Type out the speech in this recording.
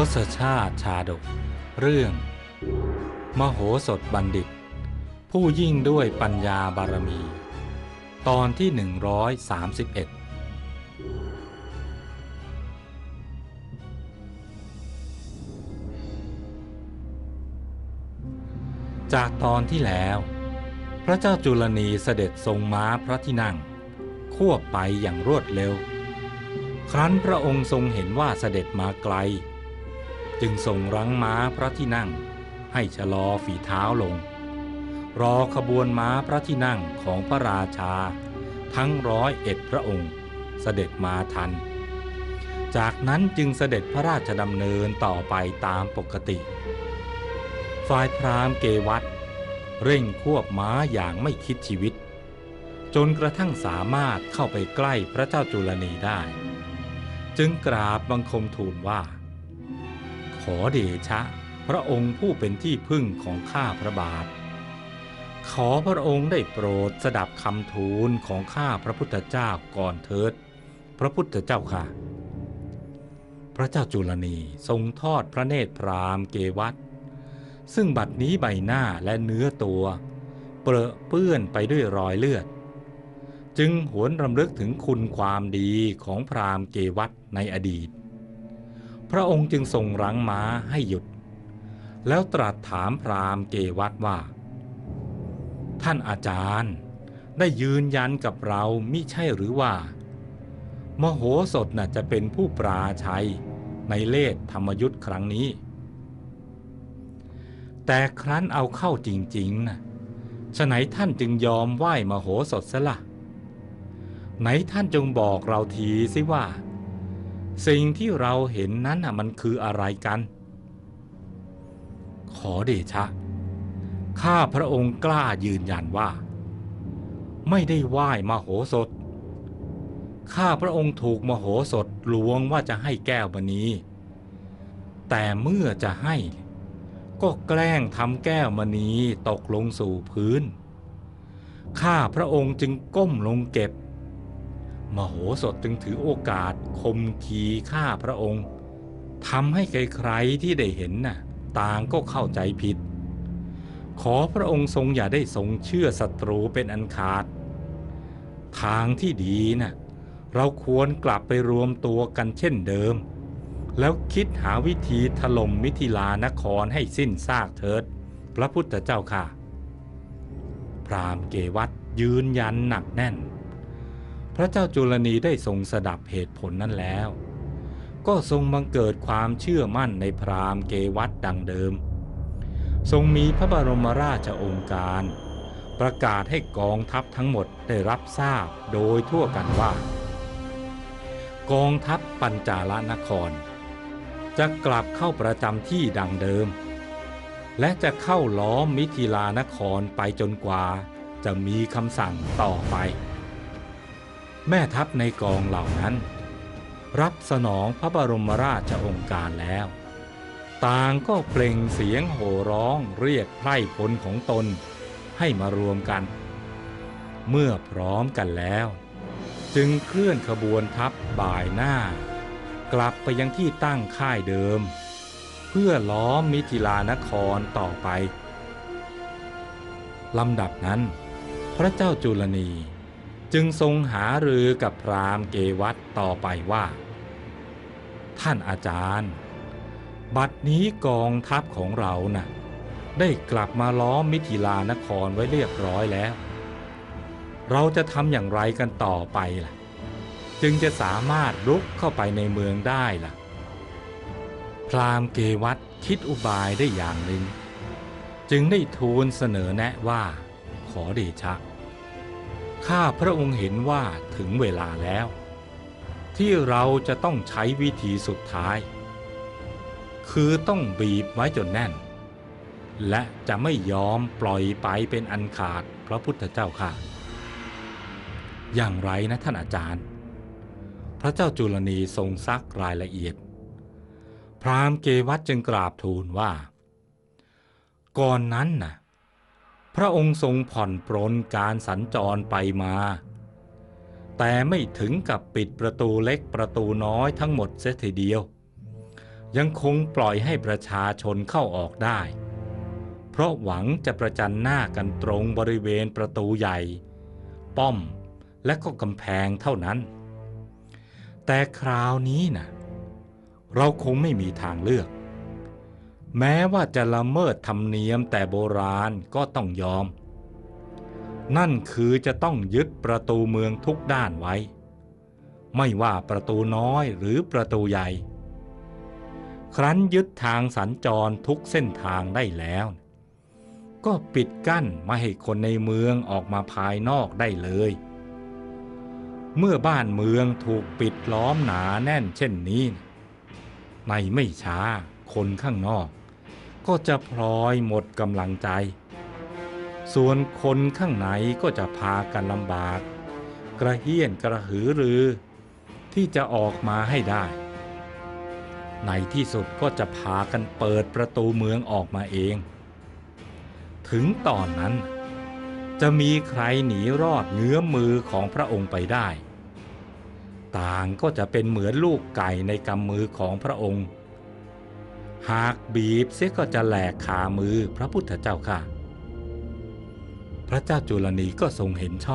ทศชาติชาดก เรื่อง มโหสถบัณฑิต ผู้ยิ่งด้วยปัญญาบารมี ตอนที่ 131 จากตอนที่แล้ว พระเจ้าจุลนีเสด็จทรงม้าพระที่นั่ง ควบไปอย่างรวดเร็ว ครั้นพระองค์ทรงเห็นว่าเสด็จมาไกล จึงทรงรั้งม้าพระที่นั่ง ให้ชะลอฝีเท้าลง รอขบวนม้าพระที่นั่งของพระราชา ทั้งร้อยเอ็ดพระองค์เสด็จมาทัน จากนั้นจึงเสด็จพระราชดำเนินต่อไปตามปกติ ฝ่ายพราหมณ์เกวัตเร่งควบม้าอย่างไม่คิดชีวิต จนกระทั่งสามารถเข้าไปใกล้พระเจ้าจุลนีได้ จึงกราบบังคมทูลว่า ขอเดชะ พระองค์ผู้เป็นที่พึ่งของข้าพระบาท ขอพระองค์ได้โปรดสดับคำทูลของข้าพระพุทธเจ้าก่อนเถิด พระพุทธเจ้าค่ะ พระเจ้าจุลนีทรงทอดพระเนตรพรามเกวัตซึ่งบัดนี้ใบหน้าและเนื้อตัวเปรอะเปื้อนไปด้วยรอยเลือด จึงหวนรำลึกถึงคุณความดีของพรามเกวัตในอดีต พระองค์จึงทรงรั้งม้าให้หยุด แล้วตรัสถามพรามเกวัตว่า ท่านอาจารย์ได้ยืนยันกับเรามิใช่หรือว่า มโหสถน่ะจะเป็นผู้ปราชัยในเลศธรรมยุทธ์ครั้งนี้ แต่ครั้นเอาเข้าจริงๆนะฉะไหนท่านจึงยอมไหว้มโหสถซะละ่ะไหนท่านจงบอกเราทีสิว่า สิ่งที่เราเห็นนั้นน่ะมันคืออะไรกัน ขอเดชะ ข้าพระองค์กล้ายืนยันว่า ไม่ได้ไหว้มโหสถ ข้าพระองค์ถูกมโหสถลวงว่าจะให้แก้วมณีแต่เมื่อจะให้ ก็แกล้งทำแก้วมณีตกลงสู่พื้น ข้าพระองค์จึงก้มลงเก็บ มโหสถจึงถือโอกาสคมขีข้าพระองค์ทำให้ใครๆที่ได้เห็นน่ะต่างก็เข้าใจผิด ขอพระองค์ทรงอย่าได้ทรงเชื่อศัตรูเป็นอันขาด ทางที่ดีน่ะเราควรกลับไปรวมตัวกันเช่นเดิม แล้วคิดหาวิธีถล่มมิถิลานครให้สิ้นซากเถิด พระพุทธเจ้าค่ะ พรามเกวัตยืนยันหนักแน่น พระเจ้าจุลนีได้ทรงสดับเหตุผลนั้นแล้ว ก็ทรงบังเกิดความเชื่อมั่นในพราหมเกวัตดังเดิม ทรงมีพระบรมราชโองการ ประกาศให้กองทัพทั้งหมดได้รับทราบโดยทั่วกันว่า กองทัพปัญจาลนคร จะกลับเข้าประจำที่ดังเดิม และจะเข้าล้อมมิถิลานครไปจนกว่าจะมีคำสั่งต่อไป แม่ทัพในกองเหล่านั้น รับสนองพระบรมราชองค์การแล้ว ต่างก็เปล่งเสียงโห่ร้องเรียกไพร่พลของตนให้มารวมกัน เมื่อพร้อมกันแล้ว จึงเคลื่อนขบวนทัพบ่ายหน้า กลับไปยังที่ตั้งค่ายเดิม เพื่อล้อมมิถิลานครต่อไปลำดับนั้น พระเจ้าจุลนี จึงทรงหารือกับพราหมณ์เกวัตต่อไปว่า ท่านอาจารย์ บัดนี้กองทัพของเรานะ่ะได้กลับมาล้อมมิถิลานครไว้เรียบร้อยแล้ว เราจะทำอย่างไรกันต่อไปล่ะ จึงจะสามารถรุกเข้าไปในเมืองได้ล่ะ พราหมณ์เกวัตคิดอุบายได้อย่างหนึ่ง จึงได้ทูลเสนอแนะว่าขอเดชะ ข้าพระองค์เห็นว่าถึงเวลาแล้ว ที่เราจะต้องใช้วิธีสุดท้าย คือต้องบีบไว้จนแน่น และจะไม่ยอมปล่อยไปเป็นอันขาดพระพุทธเจ้าค่ะ อย่างไรนะท่านอาจารย์ พระเจ้าจุลนีทรงซักรายละเอียด พราหมณ์เกวัตจึงกราบทูลว่า ก่อนนั้นน่ะ พระองค์ทรงผ่อนปรนการสัญจรไปมา แต่ไม่ถึงกับปิดประตูเล็กประตูน้อยทั้งหมดเสียทีเดียว ยังคงปล่อยให้ประชาชนเข้าออกได้ เพราะหวังจะประจันหน้ากันตรงบริเวณประตูใหญ่ ป้อมและก็กำแพงเท่านั้น แต่คราวนี้นะเราคงไม่มีทางเลือก แม้ว่าจะละเมิดธรรมเนียมแต่โบราณก็ต้องยอม นั่นคือจะต้องยึดประตูเมืองทุกด้านไว้ ไม่ว่าประตูน้อยหรือประตูใหญ่ ครั้นยึดทางสัญจรทุกเส้นทางได้แล้ว ก็ปิดกั้นไม่ให้คนในเมืองออกมาภายนอกได้เลย เมื่อบ้านเมืองถูกปิดล้อมหนาแน่นเช่นนี้ ในไม่ช้าคนข้างนอก ก็จะพลอยหมดกำลังใจ ส่วนคนข้างในก็จะพากันลำบาก กระเฮี้ยนกระหือรือ ที่จะออกมาให้ได้ ในที่สุดก็จะพากันเปิดประตูเมืองออกมาเอง ถึงตอนนั้น จะมีใครหนีรอดเงื้อมมือของพระองค์ไปได้ ต่างก็จะเป็นเหมือนลูกไก่ในกำมือของพระองค์ หากบีบเสียก็จะแหลกขามือพระพุทธเจ้าค่ะ พระเจ้าจุลนีก็ทรงเห็นชอบ